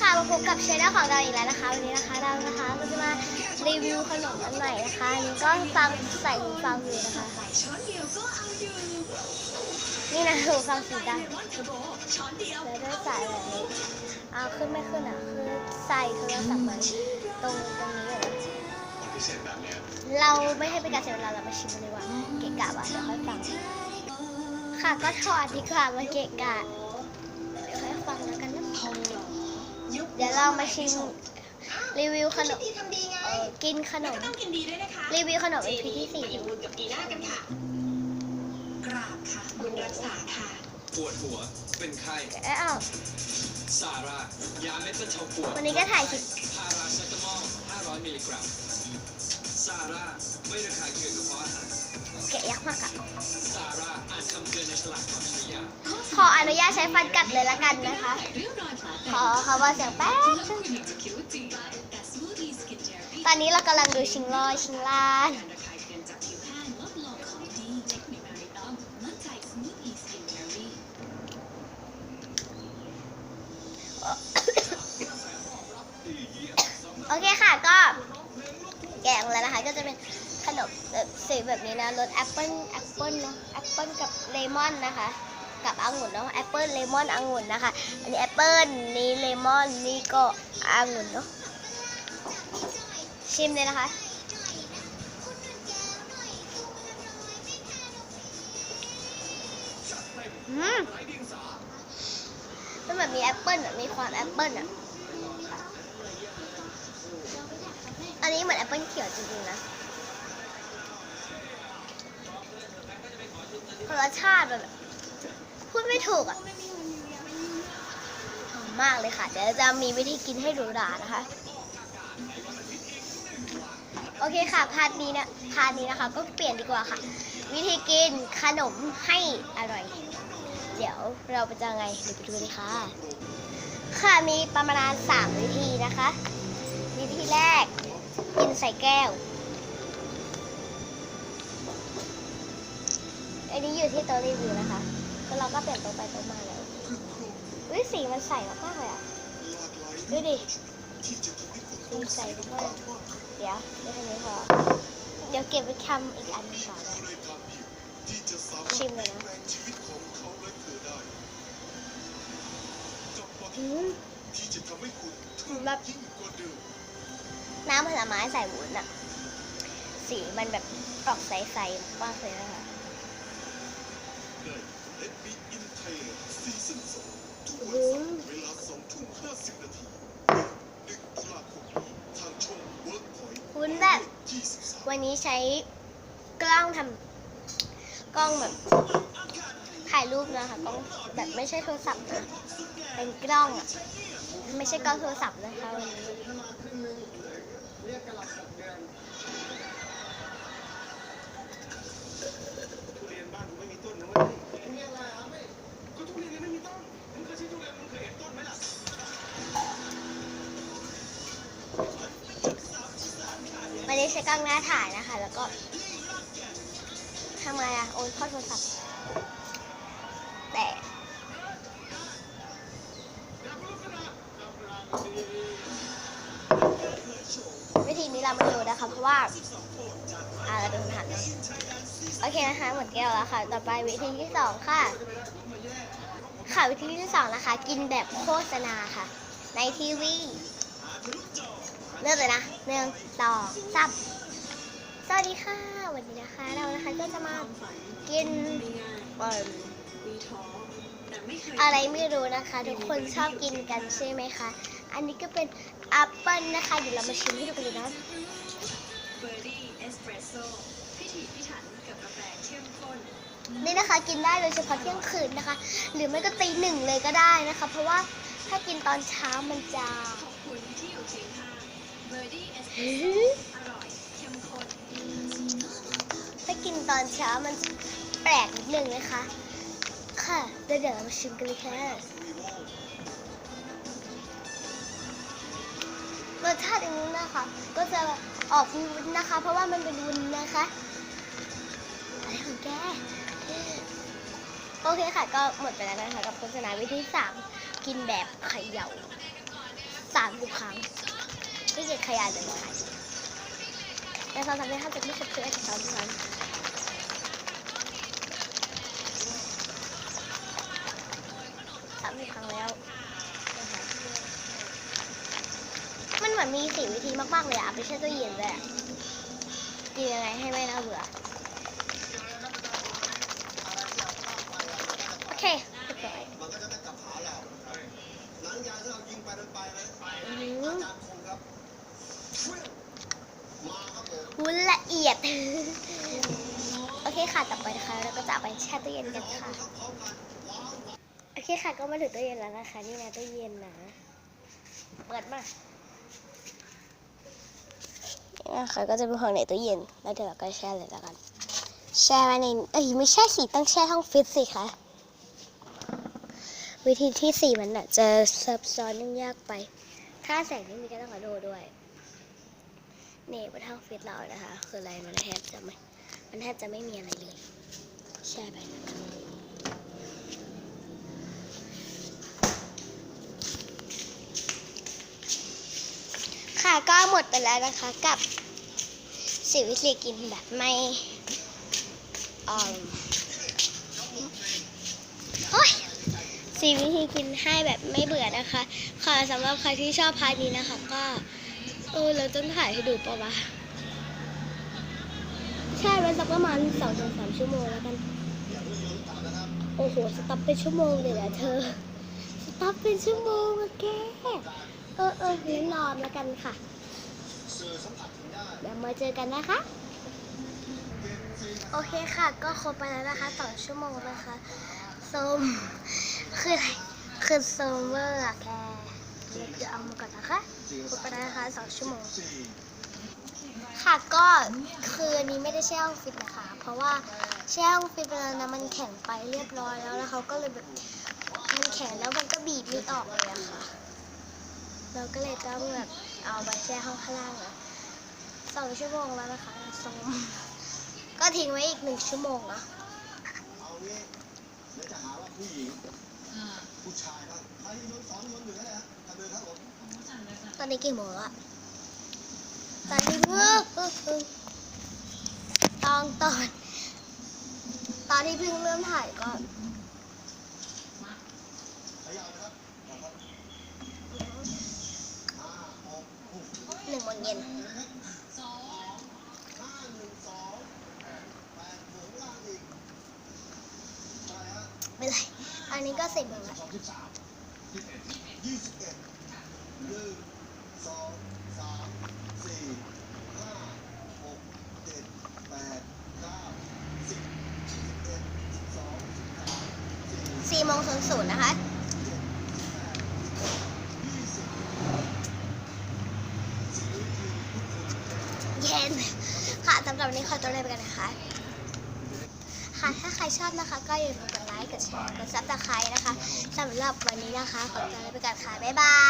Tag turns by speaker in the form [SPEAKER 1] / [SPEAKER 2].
[SPEAKER 1] ค่ะมาพบกับชแนลของเราอีกแล้วนะคะ วันนี้นะคะเรานะคะก็จะมารีวิวขนมอันใหม่นะคะอันนี้ก็ฟังใส่หูฟังอยู่นะคะ
[SPEAKER 2] นี่
[SPEAKER 1] นะหูฟังสีด
[SPEAKER 2] ร้อนเทอร์โบช้อนเดียวำ
[SPEAKER 1] แล้วด้วยสายแบบนี้เอาขึ้นไม่ขึ้นอะคือใส่โทรศัพท์ไว้ตรงตรงนี้เลย
[SPEAKER 3] เศษแบบเนี้ย
[SPEAKER 1] เราไม่ให้เป็นการเสียเวลาเรามาชิมกันเลยว่าเกะกะว่ะเดี๋ยวค่อยฟัง ค่ะก็ถอดดีกว่ามาเกะกะเดี๋ยวค่อยฟังแล้วกันนะ ดี๋ยวเรามาชิมรีวิวขนม
[SPEAKER 2] ที่ทำดีไง
[SPEAKER 1] เอ่อกินขน
[SPEAKER 2] แล้ว
[SPEAKER 1] ม
[SPEAKER 2] ก็ต้องกินดีด้วยนะคะ
[SPEAKER 1] รีวิวขนม EP ที่สี่
[SPEAKER 2] ไปอยู่บุญกับปีหน้ากันค่ะกราบค่ะบุญรักษาค่ะ
[SPEAKER 3] ปวดหัวเป็นไข้
[SPEAKER 1] เอ้ยอ้าว
[SPEAKER 3] ซาร่ายาเม็ดบรรเทาปวด
[SPEAKER 1] วันนี้ก็ถ่ายคลิป
[SPEAKER 3] พาราเซตามอล500มิลลิกรัม ซาร่าไม่ระคายเคืองกระเพาะอาหาร
[SPEAKER 1] แกะยักษ์มากอะ
[SPEAKER 3] ซาร่าอ่านคำเตือนในฉลากก่อนใช้ยา
[SPEAKER 1] ขออนุญาตใช้ฟันกัดเลยละกันนะคะ
[SPEAKER 2] เรื่องรอยแผลแต
[SPEAKER 1] ขอเขาว่าเสียงแป๊บ
[SPEAKER 2] ที่
[SPEAKER 1] นึ
[SPEAKER 2] เรา
[SPEAKER 1] ง
[SPEAKER 2] คุยจะคิดว่าจริงแต่สมูทตี้สกินเจลลี่
[SPEAKER 1] ตอนนี้เรากำลังดูชิงลอยชิงลาน
[SPEAKER 2] การระคายเคืองจากผิวแห้งลดลงของดีเทคนิคนาริต้อมมั่นใจสมูทตี้สกินเจลลี่
[SPEAKER 1] โอเคค่ะก็ แกะออกแล้วนะคะ ก็จะเป็นขนมแบบสีแบบนี้นะรสแอปเปิ้ลแอปเปิ้ลเนาะแอปเปิ้ลกับเลมอนนะคะ กับองุ่นเนาะแอปเปิ้ลเลมอนองุ่นนะคะ อันนี้แอปเปิ้ลนี่เลมอนนี่ก็องุ่นเนาะชิมเลยนะคะอืมมันแบบมีแอปเปิ้ลอะมีความแอปเปิ้ลอะ นี้เหมือนแอปเปิ้ลเขียวจริงๆนะรสชาติแบบพูดไม่ถูกอะหอมมากเลยค่ะ เดี๋ยวจะมีวิธีกินให้ดูดานะคะ โอเคค่ะ พาร์ทนี้นะ พาร์ทนี้นะคะ ก็เปลี่ยนดีกว่าค่ะ วิธีกินขนมให้อร่อย เดี๋ยวเราไปจะไง เดี๋ยวไปดูเลยค่ะ ค่ะมีประมาณสามวิธีนะคะ วิธีแรก กินใส่แก้ว อันนี้อยู่ที่โต๊ะรีวิวนะคะแล้วเราก็เปลี่ยนโต๊ะไปโต๊ะมาแล้วอุ้ยสีมันใสมากๆเลยอะ ดูดิสีใสมากๆเดี๋ยวเดี๋ยวแค่นี้พอเดี๋ยวเก็บไปทำอีกอันหนึงก่อนนะชิมเลยนะอืมแบบ น้ำผลไม้ใส่วุ้นอะสีมันแบบออกใสๆมากเลยนะคะวุ้นแบบวันนี้ใช้กล้องทำกล้องแบบถ่ายรูปนะคะกล้องแบบไม่ใช่โทรศัพท์นะเป็นกล้องอะไม่ใช่กล้องโทรศัพท์นะคะวันนี้
[SPEAKER 3] เรียกกระลำสองเดือนทุเรียนบ้านกูไม่มีต้นนะเว้ยก็ทุเรียนยังไม่มีต้น มึงเคยซื้ทุเรียนมึงเคยเห็นต้นไหมล่ะ
[SPEAKER 1] วันนี้ใช้กล้องหน้าถ่ายนะคะ แล้วก็ทำไงอะโอนเข้าโทรศัพท์ เราไม่รู้นะคะเพราะว่าอ่าเราเป็นคนหันนะโอเคนะคะหมดแก้วแล้วค่ะ ต่อไปวิธีที่สองค่ะ ค่ะวิธีที่สองนะคะ กินแบบโฆษณาค่ะ ในทีวีเริ่มเลยนะหนึ่งสองสามสวัสดีค่ะวันนี้นะคะ เรานะคะก็จะมากินเอิ่ม
[SPEAKER 2] มีท้องแต่ไม่เคย
[SPEAKER 1] อะไรไม่รู้นะคะ ทุกคนชอบกินกันใช่ไหมคะ อันนี้ก็เป็นแอปเปิลนะคะ เดี๋ยวเรามาชิมให้ดูกันเลยนะ
[SPEAKER 2] เบอร์รี่เอสเปรสโซ่พิถีพิถันกับกาแฟเข้มข้น
[SPEAKER 1] นี่นะคะกินได้โดยเฉพาะเที่ยงคืนนะคะ หรือไม่ก็ตีหนึ่งเลยก็ได้นะคะ เพราะว่าถ้ากินตอนเช้ามันจะ
[SPEAKER 2] ขอบคุณที่อยู่เคียงข้างเบอร์รี่เอสเปร
[SPEAKER 1] หื
[SPEAKER 2] สโซ่
[SPEAKER 1] อ
[SPEAKER 2] อร่อยเข้มข้น
[SPEAKER 1] ถ้ากินตอนเช้ามันจะแปลกนิดนึงนะคะ ค่ะเดี๋ยวเดี๋ยวเรามาชิมกันเลยค่ะ สชาติอย่างนี้นะคะ ก็จะออกวุ้นนะคะ เพราะว่ามันเป็นวุ้นนะคะอะไรของแกโอเคค่ะ ก็หมดไปแล้วนะคะกับโฆษณาวิธีสามกินแบบเขย่าทุกครั้งที่เก็บขยะเดินขายแต่สองสามเดือนถ้าจะไม่ครบคืออาจจะซ้อนซ้อนสามสี่ครั้งแล้วนะคะ มันเหมือนมีสี่วิธีมากๆเลยอะไม่ใช่ตู้เย็นเลยกินยังไงให้ไม่น่าเบื่อ โอเคเรียบร้อย
[SPEAKER 3] มันก็จะได้กลับผาเราหลังยาเรายิงไปแล้วไปแล้วไปจับคงกัน
[SPEAKER 1] วุ้นละเอียด โอเคค่ะ ต่อไปนะคะเราก็จะไปแช่ตู้เย็นกันค่ะ โอเคค่ะ ก็มาถึงตู้เย็นแล้วนะคะ นี่นะตู้เย็นนะ เปิดมา นี่นะคะก็จะเป็นของในตู้เย็น แล้วเดี๋ยวเราก็แช่เลยแล้วกัน แช่ไว้ใน เอ้ยไม่ใช่สิต้องแช่ห้องฟิตสิคะวิธีที่สี่มันอาจจะซับซ้อนยุ่งยากไป ถ้าแสงไม่มีก็ต้องขอโทษด้วยเนี่ยบนห้องฟิตเรานะคะ คืออะไรมันแทบจะไม่ มันแทบจะไม่มีอะไรเลย แช่ไปนะคะ ค่ะก็หมดไปแล้วนะคะกับสิวิธีกินแบบไม่ออมโอ้ยสีวิธีกินให้แบบไม่เบื่อนะคะ ค่ะสำหรับใครที่ชอบพาร์ทนี้นะคะ ก็เออเราต้องถ่ายให้ดูปะวะแช่ไว้สักประมาณสองถึงสามชั่วโมงแล้วกัน โอ้โห สต็อปเป็นชั่วโมงเลยเหรอเธอ สต็อปเป็นชั่วโมงอะแก เออเอองั้นนอนแล้วกันค่ะเดี๋ยวมาเจอกันนะคะ โอเคค่ะ ก็ครบไปแล้วนะคะสองชั่วโมงนะคะส้มคืออะไรคือโซมเวอร์อะแกเดี๋ยวเอามาก่อนนะคะครบไปแล้วนะคะสองชั่วโมง ค่ะก็คืออันนี้ไม่ได้แช่ห้องฟิตนะคะ เพราะว่าแช่ห้องฟิตไปแล้วนะมันแข็งไปเรียบร้อยแล้วแล้วเขาก็เลยแบบมันแข็งแล้วมันก็บีบไม่ออกเลยอะค่ะ เราก็เลยต้องแบบเอาไปแช่ห้องข้างล่างอะสองชั่วโมงแล้วนะคะสองก็ทิ้งไว้อีกหนึ่งชั่วโมงนะ
[SPEAKER 3] เอางี้เดี๋ยวจะหาว่าผู้หญิงผู้ชายบ้างใครโยนสองโยนหนึ่งก็ได้ฮะทำเลยครับผม
[SPEAKER 1] ตอนนี้กี่โมงอะตอนนี้เพิ่งตอนตอนตอนที่เพิ่งเริ่มถ่ายก็
[SPEAKER 3] ขยับนะครับนะครับห้าหกหก
[SPEAKER 1] หนึ่งโมง เย็น
[SPEAKER 3] ห้าหนึ่งสองแปดหนึ่งล่างอีกใช่ฮะ
[SPEAKER 1] ไม่เป็นไรอันนี้ก็สิบโมงแล้ว
[SPEAKER 3] สองสิบสามยี่สิบเอ็ดยี่สิบเอ็ดหนึ่งสองสามสี่ห้าหกเจ็ดแปดเก้าสิบสิบเอ็ดสิบสอง
[SPEAKER 1] สี่โมงศูนย์ศูนย์นะคะ เย็ นค่ะสำหรับวันนี้ขอตัวลาไปกันนะคะ ค่ะถ้าใครชอบนะคะ ก็อย่าลืมกดไลค์กดแชร์กดซับสไครต์นะคะสำหรับวันนี้นะคะขอตัวลาไปกันค่ะบ๊ายบาย